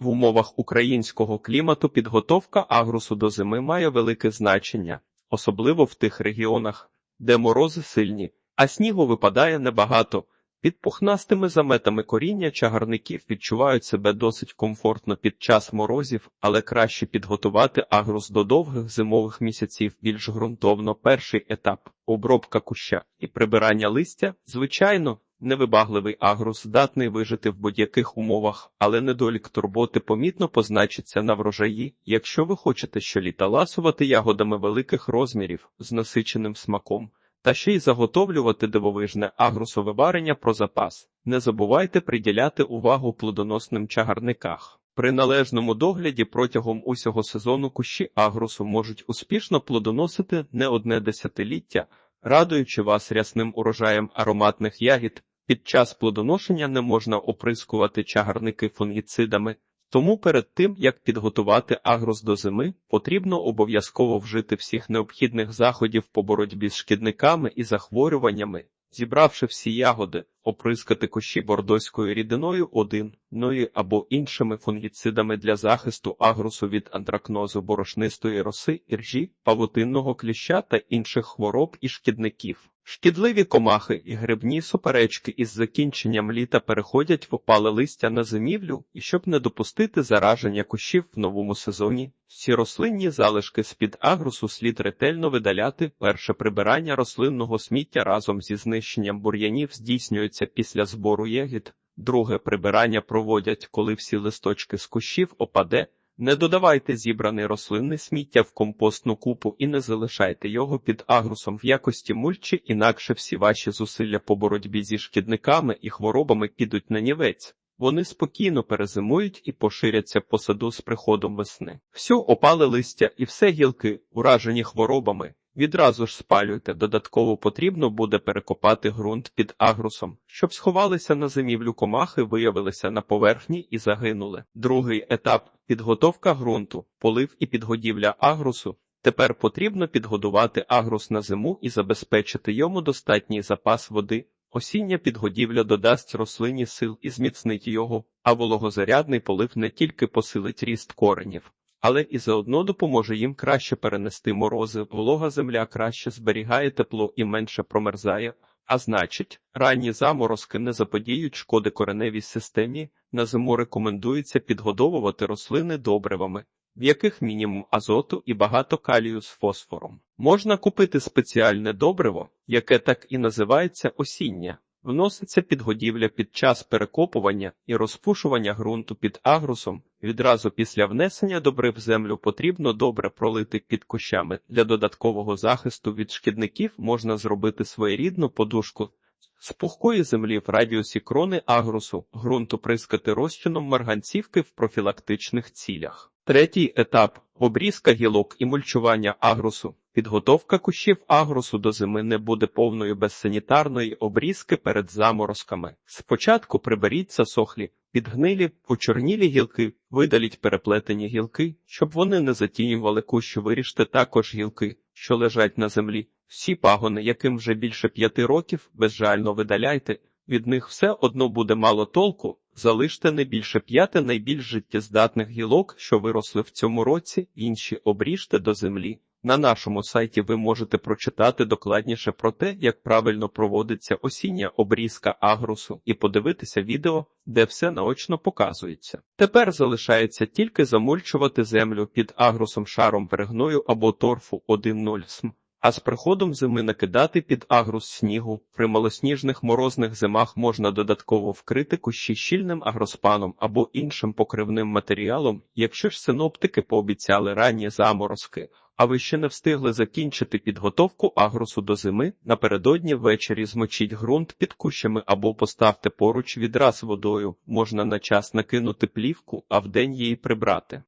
В умовах українського клімату підготовка агрусу до зими має велике значення, особливо в тих регіонах, де морози сильні, а снігу випадає небагато. Під пухнастими заметами коріння чагарників відчувають себе досить комфортно під час морозів, але краще підготувати агрус до довгих зимових місяців більш ґрунтовно. Перший етап обробка куща і прибирання листя, звичайно, невибагливий агрус здатний вижити в будь-яких умовах, але недолік турботи помітно позначиться на врожаї, якщо ви хочете щоліта ласувати ягодами великих розмірів з насиченим смаком. Та ще й заготовлювати дивовижне агрусове варення про запас. Не забувайте приділяти увагу плодоносним чагарниках. При належному догляді протягом усього сезону кущі агрусу можуть успішно плодоносити не одне десятиліття, радуючи вас рясним урожаєм ароматних ягід. Під час плодоношення не можна оприскувати чагарники фунгіцидами, тому перед тим, як підготувати агрос до зими, потрібно обов'язково вжити всіх необхідних заходів по боротьбі з шкідниками і захворюваннями, зібравши всі ягоди, оприскати кущі бордоською рідиною 1, ною або іншими фунгіцидами для захисту агрусу від антракнозу борошнистої роси, іржі, павутинного кліща та інших хвороб і шкідників. Шкідливі комахи і грибні суперечки із закінченням літа переходять в опале листя на зимівлю, і щоб не допустити зараження кущів в новому сезоні, всі рослинні залишки з-під агрусу слід ретельно видаляти. Перше прибирання рослинного сміття разом зі знищенням бур'янів здійснюється після збору ягід. Друге прибирання проводять, коли всі листочки з кущів опаде. Не додавайте зібраний рослинне сміття в компостну купу і не залишайте його під агрусом в якості мульчі, інакше всі ваші зусилля по боротьбі зі шкідниками і хворобами підуть на нівець. Вони спокійно перезимують і поширяться по саду з приходом весни. Все опали листя і все гілки, уражені хворобами. Відразу ж спалюйте, додатково потрібно буде перекопати ґрунт під агрусом, щоб сховалися на зимівлю комахи, виявилися на поверхні і загинули. Другий етап підготовка ґрунту, полив і підгодівля агрусу. Тепер потрібно підгодувати агрус на зиму і забезпечити йому достатній запас води. Осіння підгодівля додасть рослині сил і зміцнить його, а вологозарядний полив не тільки посилить ріст коренів, але і заодно допоможе їм краще перенести морози. Волога земля краще зберігає тепло і менше промерзає. А значить, ранні заморозки не заподіють шкоди кореневій системі. На зиму рекомендується підгодовувати рослини добривами, в яких мінімум азоту і багато калію з фосфором. Можна купити спеціальне добриво, яке так і називається осіння. Вноситься підгодівля під час перекопування і розпушування ґрунту під агрусом. Відразу після внесення добрив в землю потрібно добре пролити під кущами. Для додаткового захисту від шкідників можна зробити своєрідну подушку з пухкої землі в радіусі крони агрусу, ґрунту прискати розчином марганцівки в профілактичних цілях. Третій етап обрізка гілок і мульчування агрусу. Підготовка кущів агрусу до зими не буде повною без санітарної обрізки перед заморозками. Спочатку приберіть засохлі, підгнилі, почорнілі гілки, видаліть переплетені гілки, щоб вони не затінювали кущу, виріжте також гілки, що лежать на землі. Всі пагони, яким вже більше п'яти років, безжально видаляйте, від них все одно буде мало толку. Залиште не більше п'яти найбільш життєздатних гілок, що виросли в цьому році, інші обріжте до землі. На нашому сайті ви можете прочитати докладніше про те, як правильно проводиться осіння обрізка агрусу, і подивитися відео, де все наочно показується. Тепер залишається тільки замульчувати землю під агрусом шаром перегною або торфу 1.0 см. А з приходом зими накидати під агрус снігу. При малосніжних морозних зимах можна додатково вкрити кущі щільним агроспаном або іншим покривним матеріалом, якщо ж синоптики пообіцяли ранні заморозки. А ви ще не встигли закінчити підготовку агросу до зими, напередодні ввечері змочіть ґрунт під кущами або поставте поруч відра з водою, можна на час накинути плівку, а вдень її прибрати.